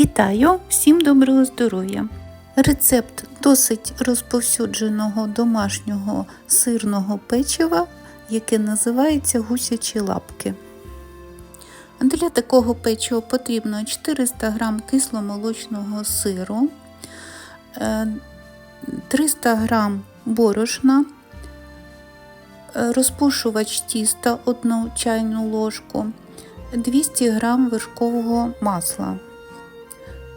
Вітаю! Всім доброго здоров'я! Рецепт досить розповсюдженого домашнього сирного печива, яке називається гусячі лапки. Для такого печива потрібно 400 г кисломолочного сиру, е, 300 г борошна, е, розпушувач тіста 1 чайну ложку, 200 г вершкового масла,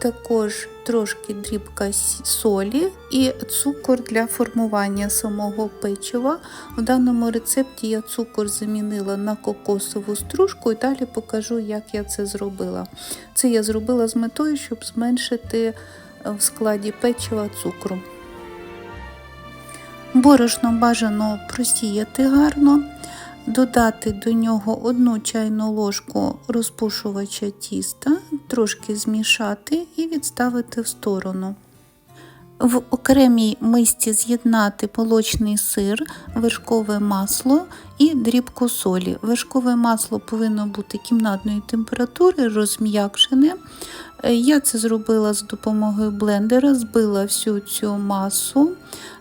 також трошки дрібка солі і цукор для формування самого печива. В даному рецепті я цукор замінила на кокосову стружку і далі покажу, як я це зробила. Це я зробила з метою, щоб зменшити е, в складі печива цукру. Борошно бажано просіяти гарно, додати до нього одну чайну ложку розпушувача тіста, трошки змішати і відставити в сторону. В окремій мисці з'єднати молочний сир, вершкове масло і дрібку солі. Вершкове масло повинно бути кімнатної температури, розм'якшене. Е, Я це зробила з допомогою блендера, збила всю цю масу,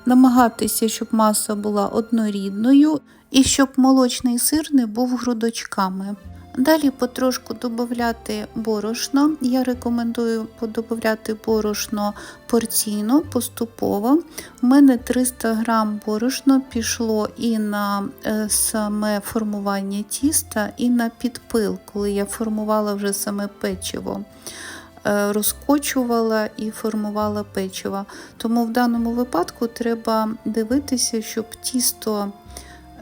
намагатися, щоб маса була однорідною і щоб молочний сир не був грудочками. Далі потрошку додати борошно. Я рекомендую додати борошно порційно, поступово. У мене 300 грам борошно пішло і на е, саме формування тіста, і на підпил, коли я формувала вже саме печиво. Е, Розкочувала і формувала печиво. Тому в даному випадку треба дивитися, щоб тісто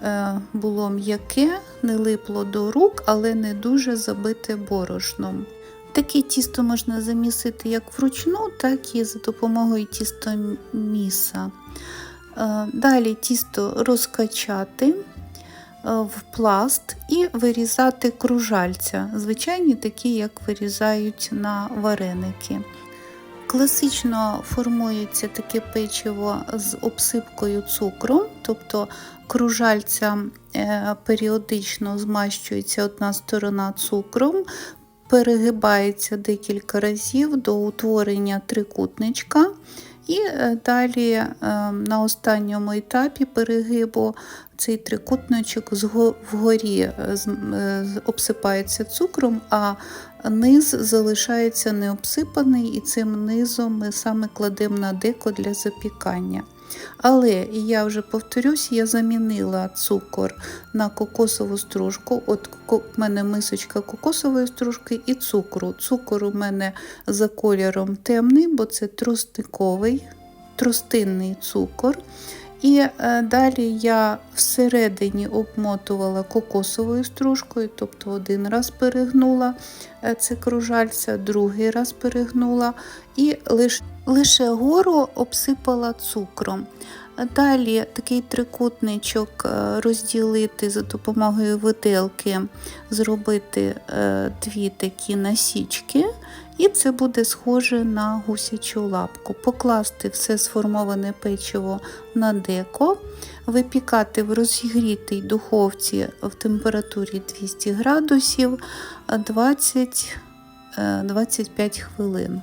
е, було м'яке, не липло до рук, але не дуже забите борошном. Таке тісто можна замісити як вручну, так і за допомогою тістоміса. Е, Далі тісто розкачати в пласт і вирізати кружальця, звичайні такі, як вирізають на вареники. Класично формується таке печиво з обсипкою цукру, тобто кружальця е, періодично змащується одна сторона цукром, перегибається декілька разів до утворення трикутничка. І е, далі е, на останньому етапі перегибу цей трикутничок вгорі е, обсипається цукром, а низ залишається необсипаний, і цим низом ми саме кладемо на деко для запікання. Але я вже повторюсь, я замінила цукор на кокосову стружку. От в мене мисочка кокосової стружки і цукру. Цукор у мене за кольором темний, бо це тростниковий, тростинний цукор. І е, далі я всередині обмотувала кокосовою стружкою, тобто один раз перегнула е, це кружальця, другий раз перегнула і лише, лише гору обсипала цукром. Далі такий трикутничок е, розділити за допомогою виделки, зробити е, дві такі насічки, і це буде схоже на гусячу лапку. Покласти все сформоване печиво на деко, випікати в розігрітій духовці в температурі 200 градусів 20-25 хвилин.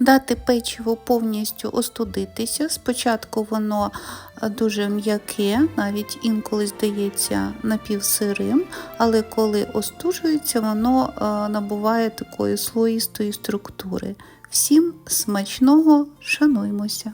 Дати печиво повністю остудитися. Спочатку воно е, дуже м'яке, навіть інколи здається напівсирим, але коли остужується, воно е, набуває такої слоїстої структури. Всім смачного, шануймося!